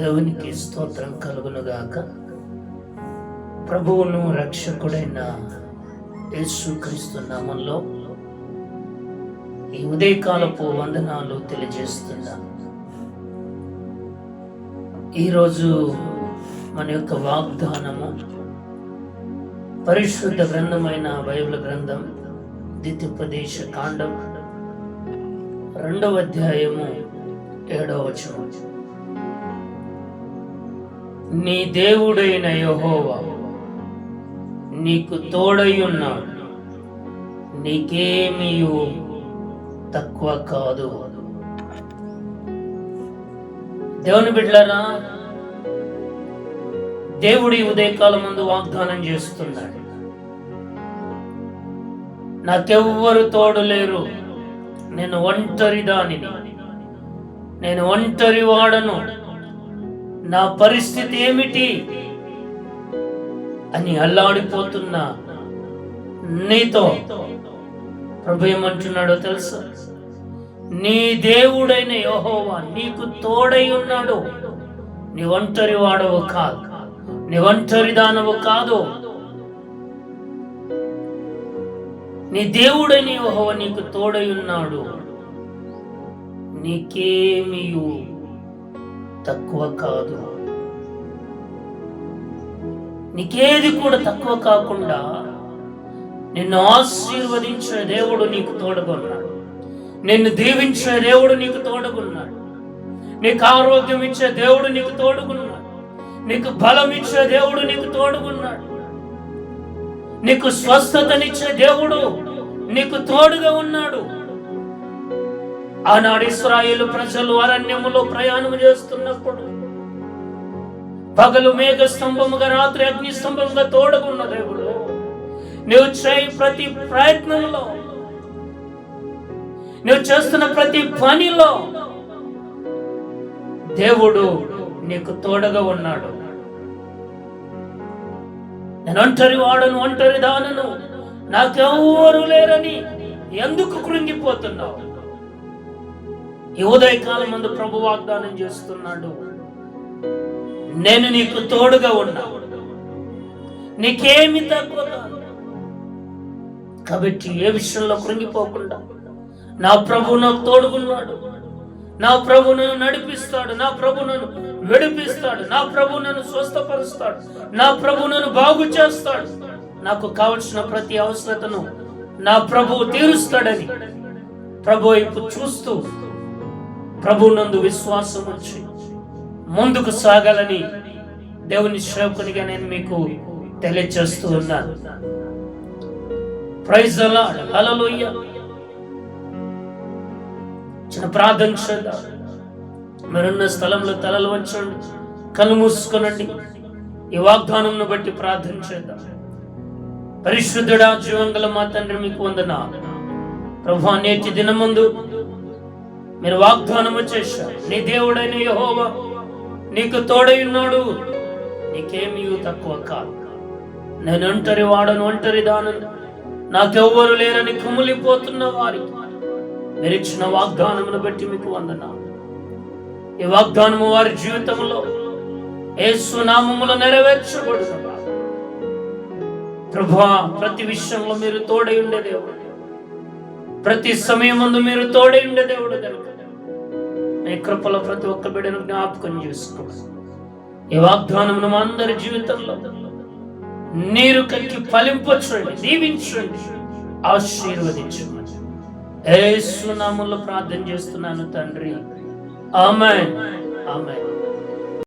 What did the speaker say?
దేవునికి స్తోత్రం కలుగునుగాక. ప్రభువును రక్షకుడైన యేసుక్రీస్తు నామంలో ఈ ఉదయకాలపు వందనాలు తెలియజేస్తున్నా. ఈరోజు మన యొక్క వాగ్దానము పరిశుద్ధ గ్రంథమైన బైబిల్ గ్రంథం ద్వితీయోపదేశ కాండం రెండవ అధ్యాయము ఏడవ వచనం. నీ దేవుడైన యహోవా నీకు తోడయ్యున్నాడు. నీకేమీ తక్కువ కాదు. దేవుని బిడ్డలారా దేవుడి ఉదయకాలం ముందు వాగ్దానం చేస్తున్నాడు. నాకెవ్వరు తోడు లేరు. నేను ఒంటరి దానిని నేను ఒంటరి వాడను నా పరిస్థితి ఏమిటి? అని అల్లాడిపోతున్నా నీతో ప్రభు ఏమంటున్నాడో తెలుసా? నీ దేవుడైన యెహోవా నీకు తోడై ఉన్నాడు. నీ ఒంటరి వాడవు కాదు. నీ ఒంటరి దానవు కాదు. నీ దేవుడైన యెహోవా నీకు తోడై ఉన్నాడు. నీకేమియు తక్కువ కాదు. నీకేది కూడా తక్కువ కాకుండా నిన్ను ఆశీర్వదించిన దేవుడు నీకు తోడుకున్నాడు నిన్ను దీవించిన దేవుడు నీకు తోడుకున్నాడు నీకు ఆరోగ్యం ఇచ్చే దేవుడు నీకు తోడుకున్నాడు నీకు బలం ఇచ్చే దేవుడు నీకు తోడుగున్నాడు. నీకు స్వస్థతనిచ్చే దేవుడు నీకు తోడుగా ఉన్నాడు. ఆనాడు ఇస్రాయేల్ ప్రజలు అరణ్యములో ప్రయాణం చేస్తున్నప్పుడు పగలు మేఘ స్తంభముగా రాత్రి అగ్ని స్తంభముగా తోడుకున్న దేవుడు నువ్వు చేయి ప్రతి ప్రయత్నంలో నువ్వు చేస్తున్న ప్రతి పనిలో దేవుడు నీకు తోడగా ఉన్నాడు. నేను ఒంటరి వాడను ఒంటరి దానను నాకెవరు లేరని ఎందుకు కృంగిపోతున్నావు? యువదయకాలం ముందు ప్రభు వాగ్దానం చేస్తున్నాడు. నేను నీకు తోడుగా ఉన్నా. నీకేమి తక్కువ కాబట్టి ఏ విషయంలో కృంగిపోకుండా నా ప్రభు నాకు తోడుగున్నాడు. నా ప్రభు నన్ను నడిపిస్తాడు. నా ప్రభు నన్ను విడిపిస్తాడు. నా ప్రభు నన్ను స్వస్థపరుస్తాడు. నా ప్రభు నన్ను బాగు చేస్తాడు. నాకు కావలసిన ప్రతి అవసరతను నా ప్రభువు తీరుస్తాడని ప్రభు వైపు చూస్తూ ప్రభు నందు విశ్వాసం వచ్చి ముందుకు సాగాలని దేవుని సేవకునిగా నేను మీకు తెలియచేస్తూ ఉన్నాను. ప్రైజ్ హల్లెలూయ చిన్న ప్రార్థన చేద్దాం. మీరున్న స్థలంలో తలలు వంచండి కళ్ళు మూసుకొనండి. ఈ వాగ్దానంను బట్టి ప్రార్థన చేద్దాం. పరిశుద్ధుడా జీవంగల మా తండ్రి మీకు వందన ప్రభు నేటి దినమందు మీరు వాగ్దానము చేశారు. నీ దేవుడైన యెహోవా నీకు తోడై ఉన్నాడు నీకేమీ తక్కువ కాదు. నేను ఒంటరి వాడను ఒంటరి దానను నాకెవ్వరు లేరని కుమిలిపోతున్న వారి మీరు ఇచ్చిన వాగ్దానమును బట్టి మీకు వందనా ఈ వాగ్దానము వారి జీవితంలో ఏ సునామములు నెరవేర్చబడును. ప్రభా ప్రతి విషయంలో మీరు తోడై ఉండే దేవుడు. ప్రతి సమయమందు మీరు తోడై ఉండే దేవుడు కనుక. నీ కృపలో ప్రతి ఒక్క బిడ్డను జ్ఞాపకం చేసుకో ఈ వాగ్దానమును మా అందరి జీవితంలో నీరు కలిగి ఫలింపచండి దీవించండి ఆశీర్వదించండి. ఏసునామంలో ప్రార్థన చేస్తున్నాను తండ్రి. ఆమె ఆమె